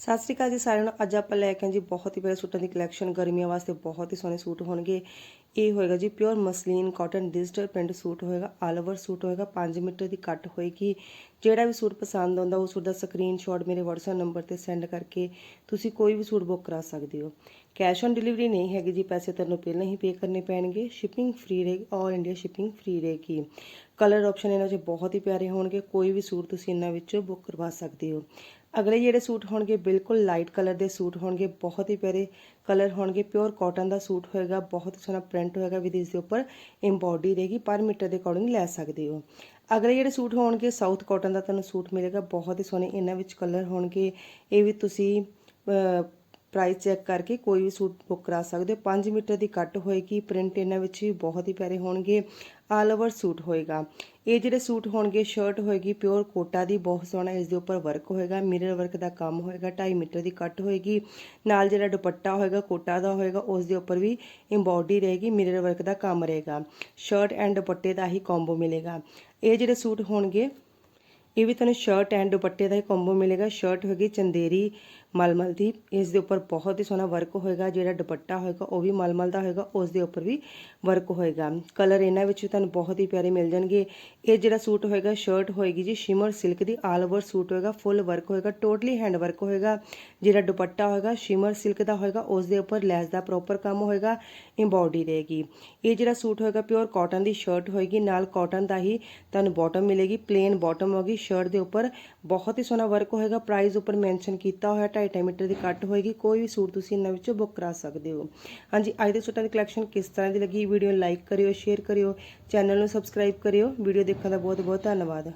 ਸਤਿ ਸ਼੍ਰੀ ਅਕਾਲ ਜੀ ਸਾਰਿਆਂ ਨੂੰ। ਅੱਜ ਆਪਾਂ ਲੈ ਕੇ ਆਏ ਜੀ ਬਹੁਤ ਹੀ ਪਿਆਰੇ ਸੂਟਾਂ ਦੀ ਕਲੈਕਸ਼ਨ ਗਰਮੀਆਂ ਵਾਸਤੇ ਬਹੁਤ ਹੀ ਸੋਹਣੇ ਸੂਟ ਹੋਣਗੇ। ਇਹ ਹੋਏਗਾ ਜੀ pure muslin cotton digital print suit ਹੋਏਗਾ ਆਲ ਓਵਰ ਸੂਟ ਹੋਏਗਾ 5 ਮੀਟਰ ਦੀ ਕੱਟ ਹੋਏਗੀ। ਜਿਹੜਾ ਵੀ ਸੂਟ ਪਸੰਦ ਆਉਂਦਾ, ਉਹ ਸੂਟ ਦਾ ਸਕਰੀਨਸ਼ਾਟ ਮੇਰੇ WhatsApp ਨੰਬਰ ਤੇ ਸੈਂਡ ਕਰਕੇ ਤੁਸੀਂ ਕੋਈ ਵੀ ਸੂਟ ਬੁੱਕ ਕਰਾ ਸਕਦੇ ਹੋ। ਕੈਸ਼ ਔਨ ਡਿਲੀਵਰੀ ਨਹੀਂ ਹੈਗੀ ਜੀ, ਪੈਸੇ ਤੁਹਾਨੂੰ ਪਹਿਲਾਂ ਹੀ ਪੇ ਕਰਨੇ ਪੈਣਗੇ। ਸ਼ਿਪਿੰਗ ਫ੍ਰੀ ਰਹੇਗੀ ਆਲ ਇੰਡੀਆ ਸ਼ਿਪਿੰਗ ਫ੍ਰੀ ਰਹੇਗੀ। ਕਲਰ ਆਪਸ਼ਨ ਇਹਨਾਂ 'ਚ ਬਹੁਤ ਹੀ ਪਿਆਰੇ ਹੋਣਗੇ, ਕੋਈ ਵੀ ਸੂਟ ਤੁਸੀਂ ਇਹਨਾਂ ਵਿੱਚੋਂ ਬੁੱਕ ਕਰਵਾ ਸਕਦੇ ਹੋ। ਅਗਲੇ ਜਿਹੜੇ ਸੂਟ ਹੋਣਗੇ, ਬਿਲਕੁਲ ਲਾਈਟ ਕਲਰ ਦੇ ਸੂਟ ਹੋਣਗੇ, ਬਹੁਤ ਹੀ ਪਿਆਰੇ ਕਲਰ ਹੋਣਗੇ ਪਿਓਰ ਕਾਟਨ ਦਾ ਸੂਟ ਹੋਏਗਾ, ਬਹੁਤ ਸੋਹਣਾ ਪ੍ਰਿੰਟ ਹੋਏਗਾ ਵਿਦ ਇਸ ਦੇ ਉੱਪਰ ਐਮਬੋਡੀ ਰਹੇਗੀ, ਪਰ ਮੀਟਰ ਦੇ ਅਕੋਰਡਿੰਗ ਲੈ ਸਕਦੇ ਹੋ। ਅਗਲੇ ਜਿਹੜੇ ਸੂਟ ਹੋਣਗੇ ਸਾਊਥ ਕਾਟਨ ਦਾ ਤੁਹਾਨੂੰ ਸੂਟ ਮਿਲੇਗਾ, ਬਹੁਤ ਹੀ ਸੋਹਣੇ, ਇਹਨਾਂ ਵਿੱਚ ਕਲਰ ਹੋਣਗੇ। ਇਹ ਵੀ ਤੁਸੀਂ ਪ੍ਰਾਈਸ ਚੈੱਕ ਕਰਕੇ ਕੋਈ ਵੀ ਸੂਟ ਬੁੱਕ ਕਰਾ ਸਕਦੇ ਹੋ। 5 ਮੀਟਰ ਦੀ ਕੱਟ ਹੋਏਗੀ ਪ੍ਰਿੰਟ ਇਹਨਾਂ ਵਿੱਚ ਵੀ ਬਹੁਤ ਹੀ ਪਿਆਰੇ ਹੋਣਗੇ ਆਲ ਓਵਰ ਸੂਟ ਹੋਏਗਾ। ਇਹ ਜਿਹੜੇ ਸੂਟ ਹੋਣਗੇ ਸ਼ਰਟ ਹੋਏਗੀ ਪਿਓਰ ਕੋਟਾ ਦੀ, ਬਹੁਤ ਸੋਹਣਾ ਇਸ ਦੇ ਉੱਪਰ ਵਰਕ ਹੋਏਗਾ ਮਿਰਰ ਵਰਕ ਦਾ ਕੰਮ ਹੋਏਗਾ 2.5 ਮੀਟਰ ਦੀ ਕੱਟ ਹੋਏਗੀ, ਨਾਲ ਜਿਹੜਾ ਦੁਪੱਟਾ ਹੋਏਗਾ, ਕੋਟਾ ਦਾ ਹੋਏਗਾ, ਉਸ ਦੇ ਉੱਪਰ ਵੀ ਐਮਬੋਡੀ ਰਹੇਗੀ ਮਿਰਰ ਵਰਕ ਦਾ ਕੰਮ ਰਹੇਗਾ। ਸ਼ਰਟ ਐਂਡ ਦੁਪੱਟੇ ਦਾ ਹੀ ਕੰਬੋ ਮਿਲੇਗਾ। ਇਹ ਜਿਹੜੇ ਸੂਟ ਹੋਣਗੇ ਇਹ ਵੀ ਤੁਹਾਨੂੰ ਸ਼ਰਟ ਐਂਡ ਦੁਪੱਟੇ ਦਾ ਹੀ ਕੰਬੋ ਮਿਲੇਗਾ। ਸ਼ਰਟ ਹੋਏਗੀ ਚੰਦੇਰੀ, ਮਲਮਲ ਦੀ। ਇਸ ਦੇ ਉੱਪਰ ਬਹੁਤ ਹੀ ਸੋਹਣਾ ਵਰਕ ਹੋਏਗਾ। ਜਿਹੜਾ ਦੁਪੱਟਾ ਹੋਏਗਾ, ਉਹ ਵੀ ਮਲਮਲ ਦਾ ਹੋਏਗਾ। ਉਸ ਦੇ ਉੱਪਰ ਵੀ ਵਰਕ ਹੋਏਗਾ। ਕਲਰ ਇਹਨਾਂ ਵਿੱਚ ਤੁਹਾਨੂੰ ਬਹੁਤ ਹੀ ਪਿਆਰੇ ਮਿਲ ਜਾਣਗੇ। ਇਹ ਜਿਹੜਾ ਸੂਟ ਹੋਏਗਾ ਸ਼ਰਟ ਹੋਏਗੀ ਜੀ ਸ਼ਿਮਰ ਸਿਲਕ ਦੀ। ਆਲ ਓਵਰ ਸੂਟ ਹੋਏਗਾ ਫੁੱਲ ਵਰਕ ਹੋਏਗਾ ਟੋਟਲੀ ਹੈਂਡ ਵਰਕ ਹੋਏਗਾ। ਜਿਹੜਾ ਦੁਪੱਟਾ ਹੋਏਗਾ ਸ਼ਿਮਰ ਸਿਲਕ ਦਾ ਹੋਏਗਾ, ਉਸ ਦੇ ਉੱਪਰ ਲੈਸ ਦਾ ਪ੍ਰੋਪਰ ਕੰਮ ਹੋਏਗਾ ਐਮਬੋਡੀ ਰਹੇਗੀ ਇਹ ਜਿਹੜਾ ਸੂਟ ਹੋਏਗਾ ਪਿਓਰ ਕਾਟਨ ਦੀ ਸ਼ਰਟ ਹੋਏਗੀ। ਨਾਲ ਕਾਟਨ ਦਾ ਹੀ ਤੁਹਾਨੂੰ ਬਾਟਮ ਮਿਲੇਗੀ ਪਲੇਨ ਬਾਟਮ ਹੋਗੀ। ਸ਼ਰਟ ਦੇ ਉੱਪਰ ਬਹੁਤ ਹੀ ਸੋਹਣਾ ਵਰਕ ਹੋਏਗਾ। ਪ੍ਰਾਈਸ ਉੱਪਰ ਮੈਂਸ਼ਨ ਕੀਤਾ ਹੋਇਆ 2.5 ਮੀਟਰ ਦੀ ਕੱਟ ਹੋਏਗੀ। ਕੋਈ ਵੀ ਸੂਟ ਤੁਸੀਂ ਇਹਨਾਂ ਵਿੱਚੋਂ ਬੁੱਕ ਕਰਾ ਸਕਦੇ ਹੋ। ਹਾਂਜੀ, ਅੱਜ ਦੇ ਸੂਟਾਂ ਦੀ ਕਲੈਕਸ਼ਨ ਕਿਸ ਤਰ੍ਹਾਂ ਦੀ ਲੱਗੀ? ਵੀਡੀਓ ਲਾਈਕ ਕਰਿਓ ਸ਼ੇਅਰ ਕਰਿਓ ਚੈਨਲ ਨੂੰ ਸਬਸਕ੍ਰਾਈਬ ਕਰਿਓ। ਵੀਡੀਓ ਦੇਖਣ ਦਾ ਬਹੁਤ ਬਹੁਤ ਧੰਨਵਾਦ।